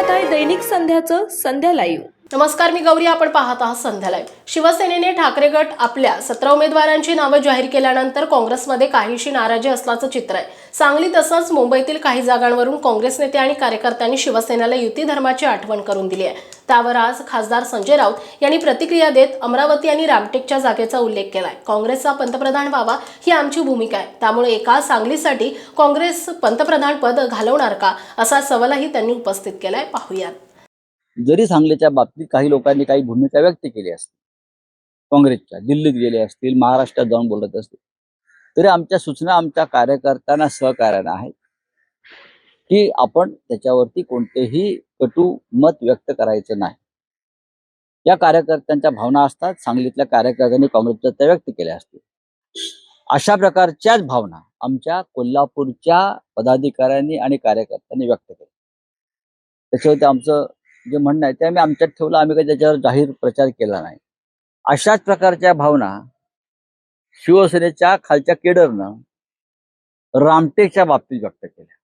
पाहत आहे दैनिक संध्याचं संध्या लाईव्ह. नमस्कार मी गौरी. आपण पाहत आहात संध्याला शिवसेनेने ठाकरे गट आपल्या सतरा उमेदवारांची नावं जाहीर केल्यानंतर काँग्रेसमध्ये काहीशी नाराजी असल्याचं चित्र आहे. सांगली तसंच मुंबईतील काही जागांवरून काँग्रेस नेते आणि कार्यकर्त्यांनी शिवसेनेला युती धर्माची आठवण करून दिली आहे. त्यावर आज खासदार संजय राऊत यांनी प्रतिक्रिया देत अमरावती आणि रामटेकच्या जागेचा उल्लेख केलाय. काँग्रेसचा पंतप्रधान व्हावा ही आमची भूमिका आहे. त्यामुळे एका सांगलीसाठी काँग्रेस पंतप्रधान पद घालवणार का असा सवालही त्यांनी उपस्थित केलाय. पाहूयात. जरी सांगलीच्या बाबतीत काही लोकांनी काही भूमिका व्यक्त केली असते काँग्रेसच्या दिल्लीत गेले असतील महाराष्ट्रात जाऊन बोलत असतील तरी आमच्या सूचना आमच्या कार्यकर्त्यांना सहकार्यानं आहेत की आपण त्याच्यावरती कोणतेही कटू मत व्यक्त करायचं नाही. या कार्यकर्त्यांच्या भावना असतात सांगलीतल्या कार्यकर्त्यांनी काँग्रेसच्या त्या व्यक्त केल्या असतील अशा प्रकारच्याच भावना आमच्या कोल्हापूरच्या पदाधिकाऱ्यांनी आणि कार्यकर्त्यांनी व्यक्त केल्या. त्याच्यावरती आमचं जे म्हणणं आहे ते आम्ही आमच्यात ठेवलं आम्ही काही त्याच्यावर जाहीर प्रचार केला नाही. अशाच प्रकारच्या भावना शिवसेनेच्या खालच्या केडरनं रामटेकच्या बाबतीत व्यक्त केल्या.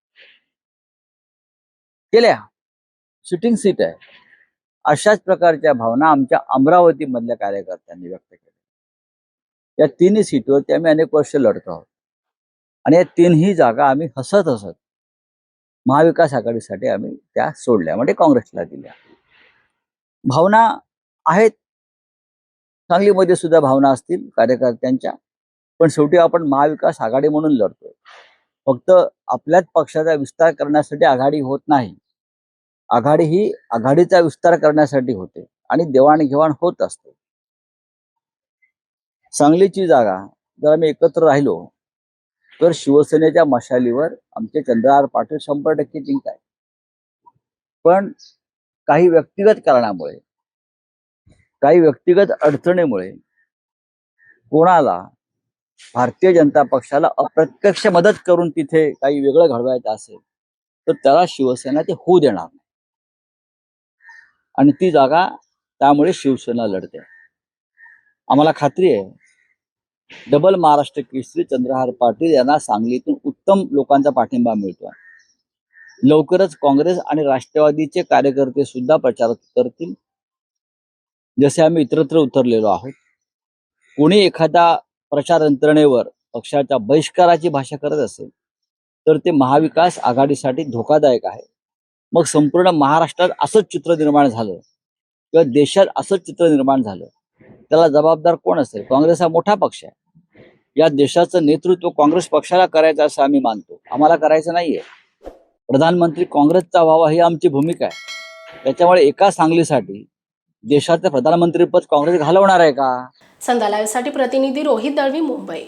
केल्या. शूटिंग सीट आहे. अशाच प्रकारच्या भावना आमच्या अमरावती मधल्या कार्यकर्त्यांनी व्यक्त केल्या. या तिन्ही सीटवरती आम्ही अनेक वर्ष लढतो आहोत. आणि या तीनही जागा आम्ही हसत हसत महाविकास आघाडीसाठी आम्ही त्या सोडल्या म्हणजे काँग्रेसला दिल्या. भावना आहेत. सांगलीमध्ये सुद्धा भावना असतील कार्यकर्त्यांच्या पण शेवटी आपण महाविकास आघाडी म्हणून लढतोय. फक्त आपल्याच पक्षाचा विस्तार करण्यासाठी आघाडी होत नाही. आघाडी ही आघाडीचा विस्तार करण्यासाठी होते आणि देवाणघेवाण होत असते. सांगलीची जागा जर आम्ही एकत्र राहिलो तर शिवसेनेच्या मशालीवर आमचे चंद्रहार पाटील शंभर टक्के जिंकाय पण काही व्यक्तिगत कारणामुळे काही व्यक्तिगत अडचणीमुळे कोणाला भारतीय जनता पक्षाला अप्रत्यक्ष मदत करून तिथे काही वेगळं घडवायचं असेल तर त्याला शिवसेना ते होऊ देणार नाही. आणि ती जागा त्यामुळे शिवसेना लढते. आम्हाला खात्री आहे डबल महाराष्ट्र केसरी चंद्रहार पाटील यांना सांगलीतून उत्तम लोकांचा पाठिंबा मिळतोय. लवकरच काँग्रेस आणि राष्ट्रवादीचे कार्यकर्ते सुद्धा प्रचार करतील. जसे आम्ही इतरत्र उतरलेलो आहोत. कोणी एखाद्या प्रचार यंत्रणेवर पक्षाच्या बहिष्काराची भाषा करत असेल तर ते महाविकास आघाडीसाठी धोकादायक आहे. मग संपूर्ण महाराष्ट्रात असंच चित्र निर्माण झालं किंवा देशात असंच चित्र निर्माण झालं त्याला जबाबदार कोण असेल? काँग्रेस हा मोठा पक्ष आहे. या देशाचं नेतृत्व काँग्रेस पक्षाला करायचं असं आम्ही मानतो. आम्हाला करायचं नाहीये. प्रधानमंत्री काँग्रेसचा व्हावा ही आमची भूमिका आहे. त्याच्यामुळे एका सांगलीसाठी देशाचं प्रधानमंत्रीपद काँग्रेस घालवणार आहे का? संध्या साठी प्रतिनिधी रोहित दळवी मुंबई.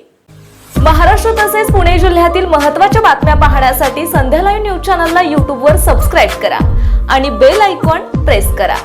महाराष्ट्र तसेच पुणे जिल्ह्यातील महत्त्वाच्या बातम्या पाहण्यासाठी संध्या लाईव्ह न्यूज चॅनलला यूट्यूबवर सबस्क्राईब करा आणि बेल आयकॉन प्रेस करा.